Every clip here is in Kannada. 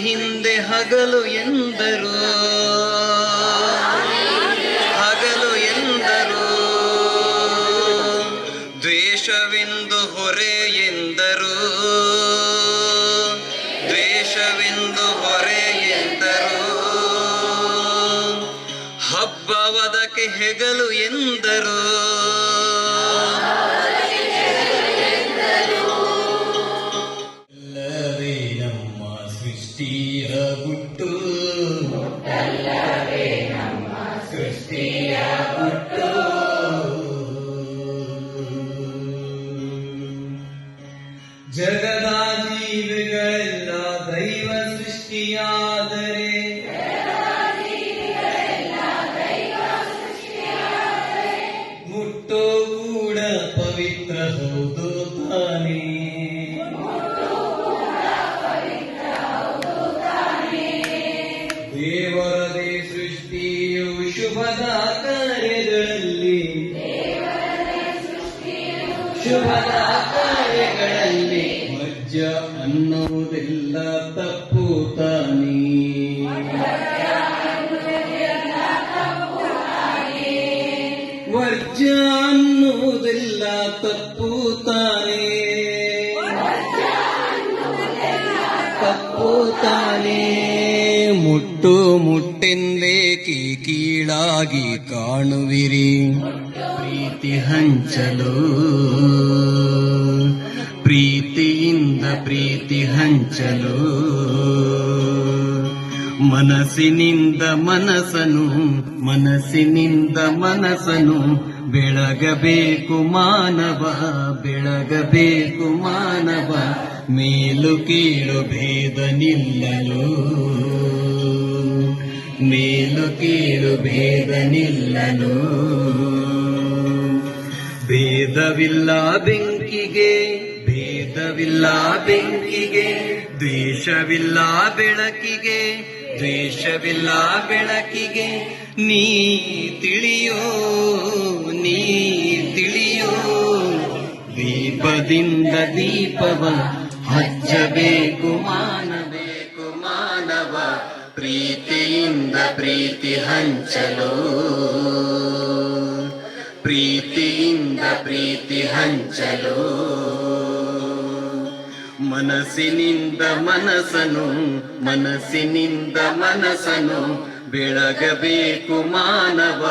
ಹಿಂದೆ ಹಗಲು ಎಂದರು. ಹಗಲು ಎಂದರು. ದ್ವೇಷವೆಂದು ಹೊರೆ ಎಂದರು. ದ್ವೇಷವೆಂದು ಹೊರೆ ಎಂದರು. ಹಬ್ಬವದಕ್ಕೆ ಹೆಗಲು എല്ലാ തപ്പു താനീ വർജാന്നുതില്ല തപ്പു താനേ തപ്പു താനേ മുട്ടു മുട്ടിന്റെ കീഴാകി കാണുവിരി. പ്രീതി ഹഞ്ചലോ. പ്രീതി ಪ್ರೀತಿ ಹಂಚಲು. ಮನಸ್ಸಿನಿಂದ ಮನಸ್ಸನು ಮನಸ್ಸಿನಿಂದ ಮನಸ್ಸನು, ಬೆಳಗಬೇಕು ಮಾನವ ಬೆಳಗಬೇಕು ಮಾನವ, ಮೇಲು ಕೀಳು ಭೇದ ನಿಲ್ಲಲು. ಮೇಲು ಕೀಳು ಭೇದ ನಿಲ್ಲಲು. ಭೇದವಿಲ್ಲ ಬೆಂಕಿಗೆ ಭೇದವಿಲ್ಲ ಬೆಂಕಿಗೆ, ದ್ವೇಷವಿಲ್ಲ ಬೆಳಕಿಗೆ ದ್ವೇಷವಿಲ್ಲ ಬೆಳಕಿಗೆ. ನೀ ತಿಳಿಯೋ ನೀ ತಿಳಿಯೋ, ದೀಪದಿಂದ ದೀಪವ ಹಚ್ಚಬೇಕು, ಮಾನಬೇಕು ಮಾನವ. ಪ್ರೀತಿಯಿಂದ ಪ್ರೀತಿ ಹಂಚಲು, ಪ್ರೀತಿಯಿಂದ ಪ್ರೀತಿ ಹಂಚಲು. ಮನಸ್ಸಿನಿಂದ ಮನಸ್ಸನು ಮನಸ್ಸಿನಿಂದ ಮನಸ್ಸನು. ಬೆಳಗಬೇಕು ಮಾನವ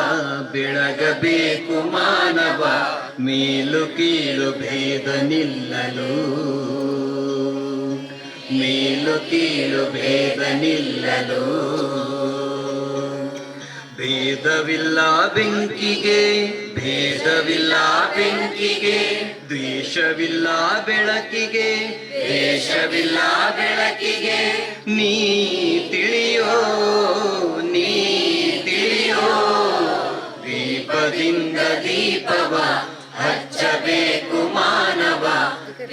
ಬೆಳಗಬೇಕು ಮಾನವ. ಮೇಲು ಕೀಳು ಭೇದ ನಿಲ್ಲಲು. ಮೇಲು ಕೀಳು ಭೇದ ನಿಲ್ಲಲು. ಭೇದವಿಲ್ಲ ಬೆಂಕಿಗೆ ಭೇದವಿಲ್ಲ ಬೆಂಕಿಗೆ, ದ್ವೇಷವಿಲ್ಲ ಬೆಳಕಿಗೆ ದ್ವೇಷವಿಲ್ಲ ಬೆಳಕಿಗೆ. ನೀ ತಿಳಿಯೋ ನೀ ತಿಳಿಯೋ, ದೀಪದಿಂದ ದೀಪವ, ಹಚ್ಚಬೇಕು ಮಾನವ,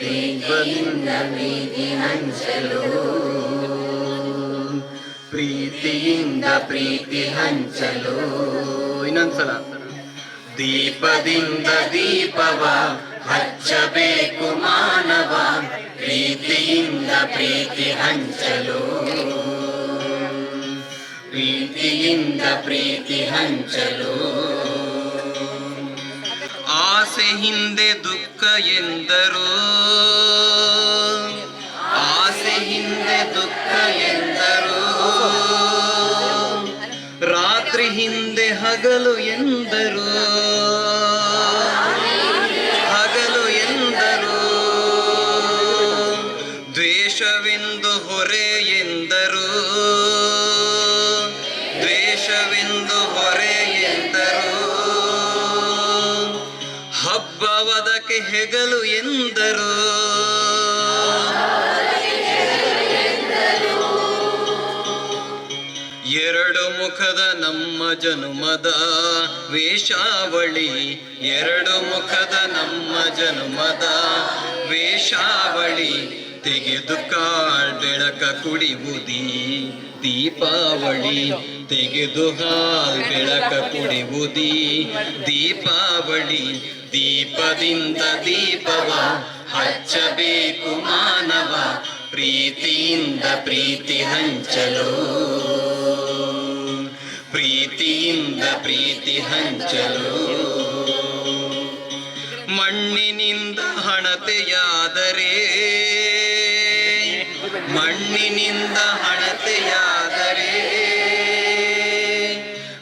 ದೀಪದಿಂದ ನೀತಿ ಹಂಚಲು ಪ್ರೀತಿಯಿಂದ ಪ್ರೀತಿ ಹಂಚಲು ಇನ್ನೊಂದ್ಸಲ ದೀಪದಿಂದ ದೀಪವ ಹಚ್ಚಬೇಕು ಮಾನವ ಪ್ರೀತಿಯಿಂದ ಪ್ರೀತಿ ಹಂಚಲು ಪ್ರೀತಿಯಿಂದ ಪ್ರೀತಿ ಹಂಚಲು ಆಸೆ ಹಿಂದೆ ದುಃಖ ಎಂದರು ರಾತ್ರಿ ಹಿಂದೆ ಹಗಲು ಎಂದರು. ಹಗಲು ಎಂದರು. ದ್ವೇಷವೆಂದು ಹೊರೆ ಎಂದರು. ದ್ವೇಷವೆಂದು ಹೊರೆ ಎಂದರು. ಹಬ್ಬವದಕ್ಕೆ ಹೆಗಲು ಎಂದರು. ಜನುಮದ ವೇಷಾವಳಿ, ಎರಡು ಮುಖದ ನಮ್ಮ ಜನುಮದ ವೇಷಾವಳಿ, ತೆಗೆದು ಕಾಳ್ ಬೆಳಕ ಕುಡಿಬುದಿ ದೀಪಾವಳಿ, ತೆಗೆದು ಹಾಲ್ ಬೆಳಕ ಕುಡಿಬುದಿ ದೀಪಾವಳಿ, ದೀಪದಿಂದ ದೀಪವ, ಹಚ್ಚಬೇಕು ಮಾನವ, ಪ್ರೀತಿಯಿಂದ ಪ್ರೀತಿ ಹಂಚಲು. ಪ್ರೀತಿ ಹಂಚಲು. ಮಣ್ಣಿನಿಂದ ಹಣತೆಯಾದರೆ ಮಣ್ಣಿನಿಂದ ಹಣತೆಯಾದರೆ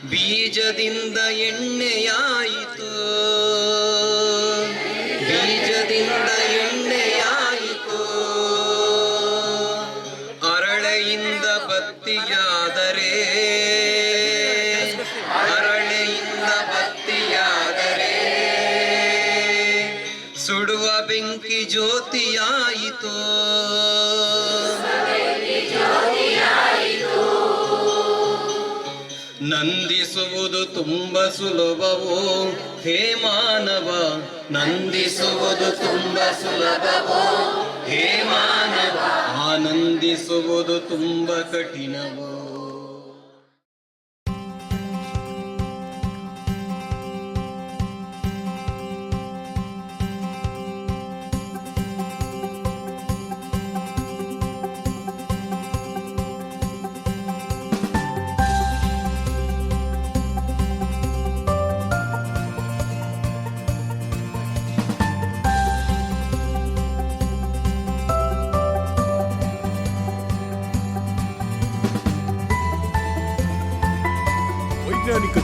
ಬೀಜದಿಂದ ಎಣ್ಣೆಯಾಯಿತು. ಜ್ಯೋತಿಯಾಯಿತು. ನಂದಿಸುವುದು ತುಂಬ ಸುಲಭವೋ? ಹೇ ಮಾನವ ನಂದಿಸುವುದು ತುಂಬ ಸುಲಭವೋ? ಹೇ ಮಾನವ ಆನಂದಿಸುವುದು ತುಂಬ ಕಠಿಣವೋ?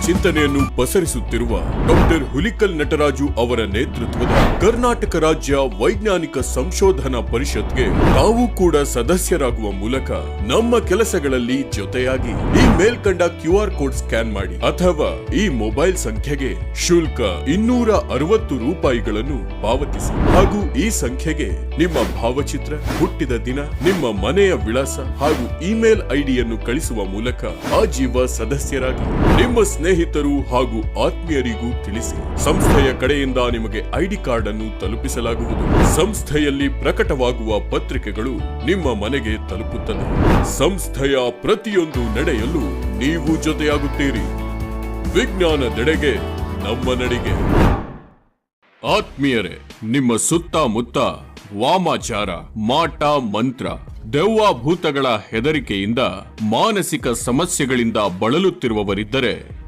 ಚಿಂತನೆಯನ್ನು ಪಸರಿಸುತ್ತಿರುವ ಡಾಕ್ಟರ್ ಹುಲಿಕಲ್ ನಟರಾಜು ಅವರ ನೇತೃತ್ವದ ಕರ್ನಾಟಕ ರಾಜ್ಯ ವೈಜ್ಞಾನಿಕ ಸಂಶೋಧನಾ ಪರಿಷತ್ಗೆ ನಾವು ಕೂಡ ಸದಸ್ಯರಾಗುವ ಮೂಲಕ ನಮ್ಮ ಕೆಲಸಗಳಲ್ಲಿ ಜೊತೆಯಾಗಿ ಈ ಮೇಲ್ಕಂಡ ಕ್ಯೂ ಆರ್ ಕೋಡ್ ಸ್ಕ್ಯಾನ್ ಮಾಡಿ ಅಥವಾ ಈ ಮೊಬೈಲ್ ಸಂಖ್ಯೆಗೆ ಶುಲ್ಕ ಇನ್ನೂರ ಅರವತ್ತು ರೂಪಾಯಿಗಳನ್ನು ಪಾವತಿಸಿ. ಹಾಗೂ ಈ ಸಂಖ್ಯೆಗೆ ನಿಮ್ಮ ಭಾವಚಿತ್ರ, ಹುಟ್ಟಿದ ದಿನ, ನಿಮ್ಮ ಮನೆಯ ವಿಳಾಸ ಹಾಗೂ ಇಮೇಲ್ ಐಡಿಯನ್ನು ಕಳಿಸುವ ಮೂಲಕ ಆಜೀವ ಸದಸ್ಯರಾಗಿ. ನಿಮ್ಮ ಸ್ನೇಹಿತರು ಹಾಗೂ ಆತ್ಮೀಯರಿಗೂ ತಿಳಿಸಿ. ಸಂಸ್ಥೆಯ ಕಡೆಯಿಂದ ನಿಮಗೆ ಐಡಿ ಕಾರ್ಡ್ ಅನ್ನು ತಲುಪಿಸಲಾಗುವುದು. ಸಂಸ್ಥೆಯಲ್ಲಿ ಪ್ರಕಟವಾಗುವ ಪತ್ರಿಕೆಗಳು ನಿಮ್ಮ ಮನೆಗೆ ತಲುಪುತ್ತದೆ ಸಂಸ್ಥೆಯ ಪ್ರತಿಯೊಂದು ನಡೆಯಲು ನೀವು ಜೊತೆಯಾಗುತ್ತೀರಿ. ವಿಜ್ಞಾನದೆಡೆಗೆ ನಮ್ಮ ನಡಿಗೆ. ಆತ್ಮೀಯರೇ, ನಿಮ್ಮ ಸುತ್ತಮುತ್ತ ವಾಮಾಚಾರ, ಮಾಟ, ಮಂತ್ರ ದೆವ್ವಾಭೂತಗಳ ಹೆದರಿಕೆಯಿಂದ ಮಾನಸಿಕ ಸಮಸ್ಯೆಗಳಿಂದ ಬಳಲುತ್ತಿರುವವರಿದ್ದರೆ